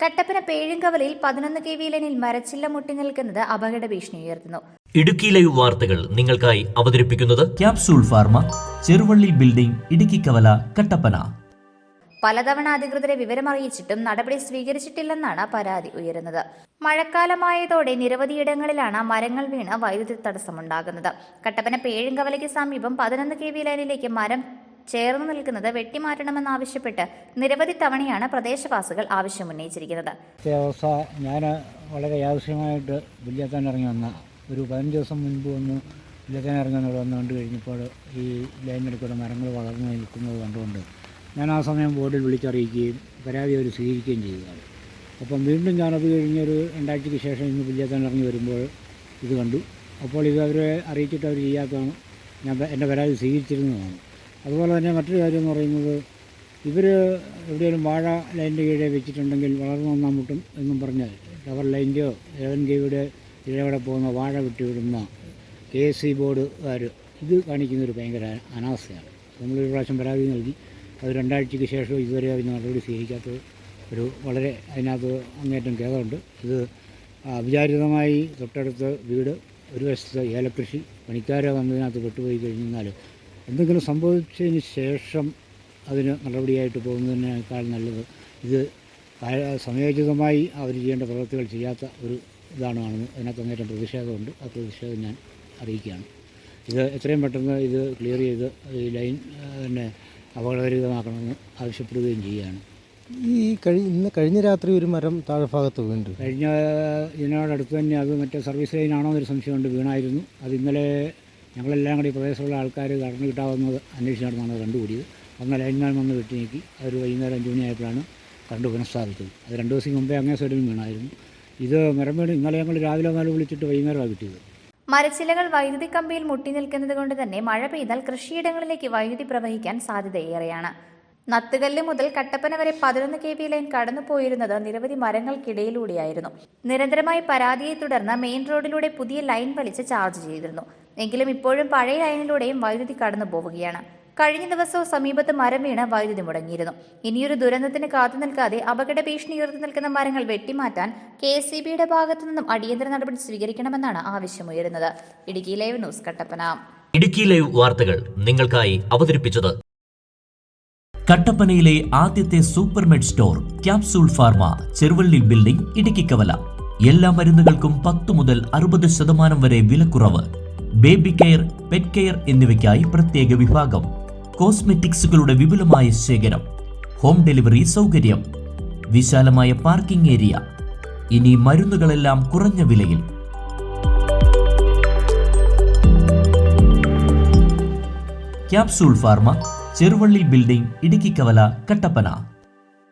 കട്ടപ്പന പേഴുങ്കവലിൽ പതിനൊന്ന് K V ലൈനിൽ മരച്ചില്ല മുട്ടി നിൽക്കുന്നത് അപകട ഭീഷണി ഉയർത്തുന്നു. ഇടുക്കി ലൈവ് വാർത്തകൾ നിങ്ങൾക്കായി അവതരിപ്പിക്കുന്നത് capsule pharma Cheruvalli building Idukki Kavala Kattappana. പലതവണ അധികൃതരെ വിവരമറിയിച്ചിട്ടും നടപടി സ്വീകരിച്ചിട്ടില്ലെന്നാണ് പരാതി ഉയരുന്നത്. മഴക്കാലമായതോടെ നിരവധിയിടങ്ങളിലാണ് മരങ്ങൾ വീണ് വൈദ്യുതി തടസ്സമുണ്ടാകുന്നത്. കട്ടപ്പന പേഴുങ്കവലയ്ക്ക് സമീപം പതിനൊന്ന് കെ വി ലൈനിലേക്ക് മരം ചേർന്ന് നിൽക്കുന്നത് വെട്ടിമാറ്റണമെന്നാവശ്യപ്പെട്ട് നിരവധി തവണയാണ് പ്രദേശവാസികൾ ആവശ്യമുന്നയിച്ചിരിക്കുന്നത്. അവസ്ഥ ഞാൻ വളരെ ആവശ്യമായിട്ട് വില്യത്താൻ ഇറങ്ങി വന്ന ഒരു പതിനഞ്ച് ദിവസം മുൻപ് ഒന്ന് വില്യത്താൻ ഇറങ്ങി വന്ന് കണ്ടു കഴിഞ്ഞപ്പോൾ ഈ കൂടെ മരങ്ങൾ വളർന്നു നിൽക്കുന്നത് കണ്ടുകൊണ്ട് ഞാൻ ആ സമയം ബോർഡിൽ വിളിച്ചറിയിക്കുകയും പരാതി അവർ സ്വീകരിക്കുകയും ചെയ്തതാണ് അപ്പം വീണ്ടും ഞാനത് കഴിഞ്ഞൊരു രണ്ടാഴ്ചയ്ക്ക് ശേഷം ഇന്ന് വില്യത്താൻ ഇറങ്ങി വരുമ്പോൾ ഇത് കണ്ടു. അപ്പോൾ ഇത് അവരെ അറിയിച്ചിട്ട് അവർ ചെയ്യാത്തതാണ്. ഞാൻ എന്റെ പരാതി സ്വീകരിച്ചിരുന്നതാണ്. അതുപോലെ തന്നെ മറ്റൊരു കാര്യം എന്ന് പറയുന്നത് ഇവർ എവിടെയെങ്കിലും വാഴ ലൈനിന്റെ കീഴെ വെച്ചിട്ടുണ്ടെങ്കിൽ വളർന്നു വന്നാൽ മുട്ടും എന്നും പറഞ്ഞ് ടവർ ലൈന്റെയോ ഏവൻ കെയുടെ ഇഴവിടെ പോകുന്ന വാഴ വിട്ടുവിടുന്ന കെ എസ് സി ബോർഡുകാർ ഇത് കാണിക്കുന്നൊരു ഭയങ്കര അനാസ്ഥയാണ്. നമ്മളൊരു പ്രാവശ്യം പരാതി നൽകി. അത് രണ്ടാഴ്ചയ്ക്ക് ശേഷം ഇതുവരെ അതിന് നടപടി സ്വീകരിക്കാത്തത് ഒരു വളരെ അതിനകത്ത് അങ്ങേറ്റം ഖേദമുണ്ട്. ഇത് അവിചാരിതമായി തൊട്ടടുത്ത് വീട് ഒരു വശത്ത് ഏലക്കൃഷി പണിക്കാരെ വന്നതിനകത്ത് പെട്ടുപോയി കഴിഞ്ഞാൽ എന്തെങ്കിലും സംഭവിച്ചതിന് ശേഷം അതിന് നടപടിയായിട്ട് പോകുന്നതിനേക്കാൾ നല്ലത് ഇത് സമയോചിതമായി അവർ ചെയ്യേണ്ട പ്രവൃത്തികൾ ചെയ്യാത്ത ഒരു ഇതാണ് കാണുന്നത്. അതിനകത്ത് അങ്ങേറ്റം പ്രതിഷേധമുണ്ട്. ആ പ്രതിഷേധം ഞാൻ അറിയിക്കുകയാണ്. ഇത് എത്രയും പെട്ടെന്ന് ഇത് ക്ലിയർ ചെയ്ത് ഈ ലൈൻ തന്നെ പിന്നെ അപകടരഹിതമാക്കണമെന്ന് ആവശ്യപ്പെടുകയും ചെയ്യുകയാണ്. ഈ കഴി ഇന്ന് കഴിഞ്ഞ രാത്രി ഒരു മരം താഴ്ഭാഗത്ത് വീണ്ടു കഴിഞ്ഞ ഇതിനോടടുത്ത് തന്നെ അത് മറ്റേ സർവീസ് ലൈനാണോ എന്നൊരു സംശയമുണ്ട്. വീണായിരുന്നു. അത് ഇന്നലെ ഞങ്ങളെല്ലാം കൂടി പ്രദേശത്തുള്ള ആൾക്കാർ കടന്നു കിട്ടാവുന്നത് അന്വേഷിച്ച് നടന്നാണ് കണ്ടുകൂടിയത്. അന്ന് ലൈൻമാൻ വന്ന് വെട്ടി നീക്കി. അവർ വൈകുന്നേരം അഞ്ച് മണിയായപ്പോഴാണ് കണ്ടു പുനഃസ്ഥാപിച്ചത്. അത് രണ്ട് ദിവസം മുമ്പേ അങ്ങേ സൈഡിൽ വീണായിരുന്നു. ഇത് മരമേട് ഇന്നലെ ഞങ്ങൾ രാവിലെ നാല് വിളിച്ചിട്ട് വൈകുന്നേരമാണ് കിട്ടിയത്. മരച്ചിലകൾ വൈദ്യുതി കമ്പിയിൽ മുട്ടി നിൽക്കുന്നത് കൊണ്ട് തന്നെ മഴ പെയ്താൽ കൃഷിയിടങ്ങളിലേക്ക് വൈദ്യുതി പ്രവഹിക്കാൻ സാധ്യതയേറെയാണ്. നത്തുകല്ല് മുതൽ കട്ടപ്പന വരെ പതിനൊന്ന് കെ വി ലൈൻ കടന്നുപോയിരുന്നത് നിരവധി മരങ്ങൾക്കിടയിലൂടെയായിരുന്നു. നിരന്തരമായി പരാതിയെ തുടർന്ന് മെയിൻ റോഡിലൂടെ പുതിയ ലൈൻ വലിച്ച് ചാർജ് ചെയ്തിരുന്നു. എങ്കിലും ഇപ്പോഴും പഴയ ലൈനിലൂടെയും വൈദ്യുതി കടന്നു പോവുകയാണ്. കഴിഞ്ഞ ദിവസവും സമീപത്ത് മരം വീണ് വൈദ്യുതി മുടങ്ങിയിരുന്നു. ഇനിയൊരു ദുരന്തത്തിന് കാത്തു നിൽക്കാതെ അപകട ഭീഷണി ഉയർത്തി നിൽക്കുന്ന മരങ്ങൾ വെട്ടിമാറ്റാൻ കെ എസ് സി ബിയുടെ ഭാഗത്തു നിന്നും അടിയന്തര നടപടി സ്വീകരിക്കണമെന്നാണ് ആവശ്യമുയരുന്നത്. Idukki live news Kattappana. Idukki live വാർത്തകൾ നിങ്ങൾക്കായി അവതരിപ്പിച്ചത് കട്ടപ്പനയിലെ ആദ്യത്തെ super med store capsule pharma Cheruvalli building Idukki Kavala. എല്ലാ മരുന്നുകൾക്കും പത്ത് മുതൽ അറുപത് ശതമാനം വരെ വിലക്കുറവ്. ബേബി കെയർ പെറ്റ് കെയർ എന്നിവയ്ക്കായി പ്രത്യേക വിഭാഗം. കോസ്മെറ്റിക്സുകളുടെ വിപുലമായ ശേഖരം. ഹോം ഡെലിവറി സൗകര്യം. വിശാലമായ പാർക്കിംഗ് ഏരിയ ഇനി മരുന്നുകളെല്ലാം കുറഞ്ഞ വിലയിൽ. Capsule pharma Cheruvalli building Idukkikkavala Kattappana.